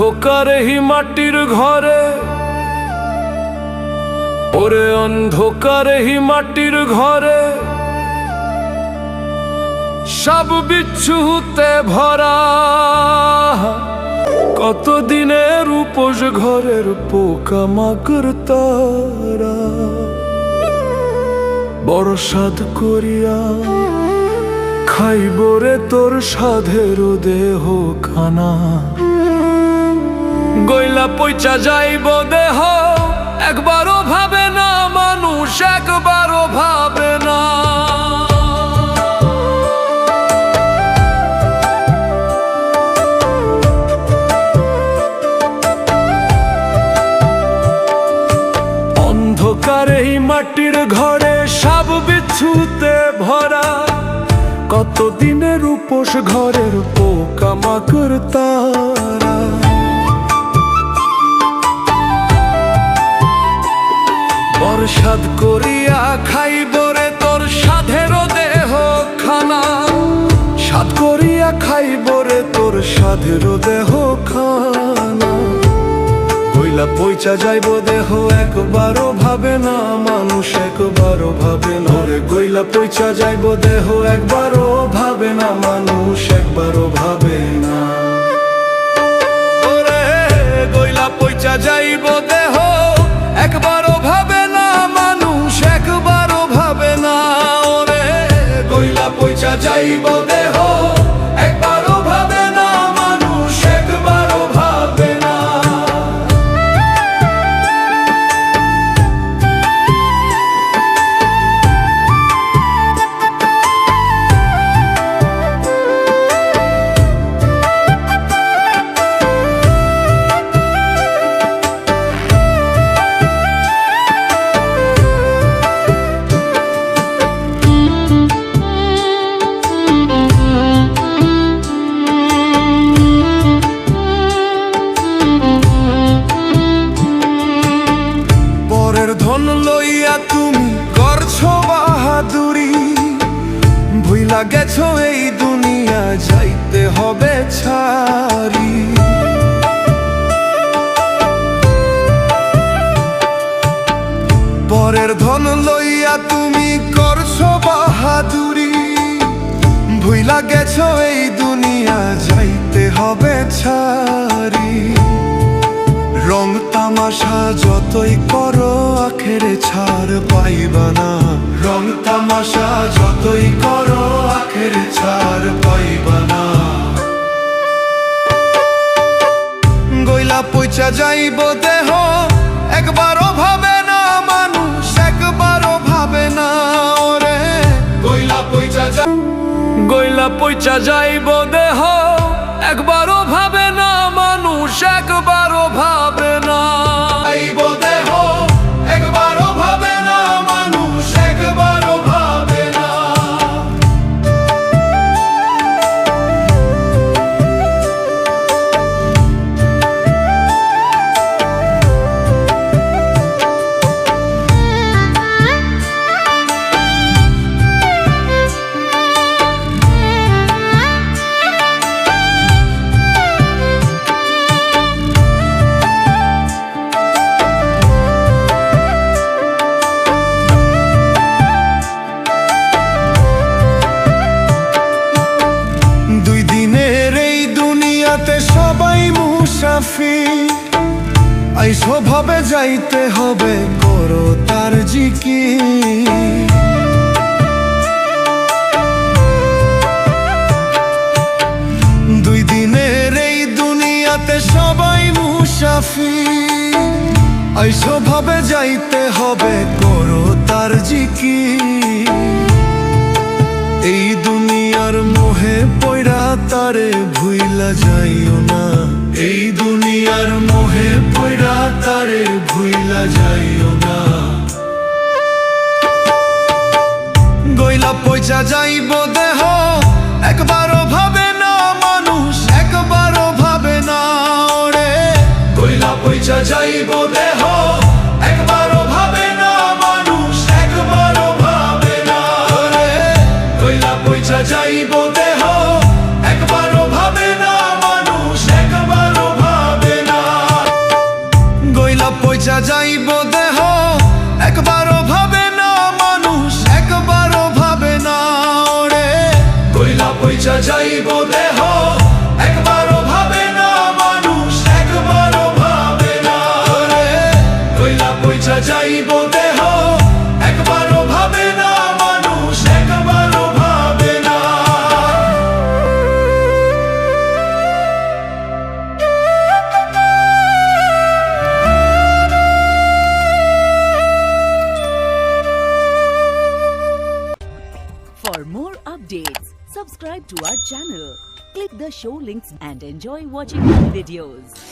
অন্ধকারে হি মাটির ঘরে। ওরে অন্ধকারে হি মাটির ঘরে। সব বিচ্ছুতে ভরা। কত দিনের উপোস ঘরের পোকা মাকড় তারা। বড় সাধ করিয়া খাইব রে তোর সাধের দেহ খানা। গইলা পয়চা যাইব দেহ। একবারও ভাবে না, মানুষ একবারও ভাবে না। এই মাটির ঘরে সব বিচ্ছুতে ভরা। কতদিনের উপোস ঘরের পোকা মাকড় তারা। বরসাদ করিয়া খাইব রে তোর সাধের দেহ খানা। সাদ করিয়া খাইব রে তোর সাধের দেহ খানা। কইলা পয়চা যাইব দেহ, একবারও ভাবে না মানুষ, একবারও ভাবে না। রে কইলা পয়চা যাইব দেহ, একবারও ভাবে না মানুষ, একবারও ভাবে না। পয়সা যাইব গেছো এই দুনিয়া যাইতে হবে ছাড়ি। পরের ধন লইয়া তুমি করছ বাহাদুরি। ভুইলা গেছো এই দুনিয়া যাইতে হবে ছাড়ি। রং তামাশা যতই করো আখেরে ছাড় পাইবা না। রং তামাশা যতই করো আখেরে ছাড় পাইবা না। গইলা পয়সা যাইব দেহ, একবারও ভাবে না মানুষ, একবারও ভাবে না, ওরে। গইলা পয়সা গইলা পয়সা যাইব দেহ মুসাফি আই স্বভাবে যাইতে হবে, করো তার জিকি দুই দিনের এই দুনিয়াতে সবাই মুসাফি আই স্বভাবে যাইতে হবে, করো তার জিকি এই দুনিয়ার মোহে পয়রা তারে ভুইলা যাইও না। এই দুনিয়ার মোহে পয়রা তারে ভুইলা যাইও না। গইলা পয়সা যাইব দেহ, একবারও ভাবে না মানুষ, একবারও ভাবে না রে গইলা পয়সা যাইব দেহ, একবারও ভাবে না মানুষ, একবারও ভাবে না রে গইলা পয়সা যাইব দেহ Bible. to our channel. Click the show links and enjoy watching videos.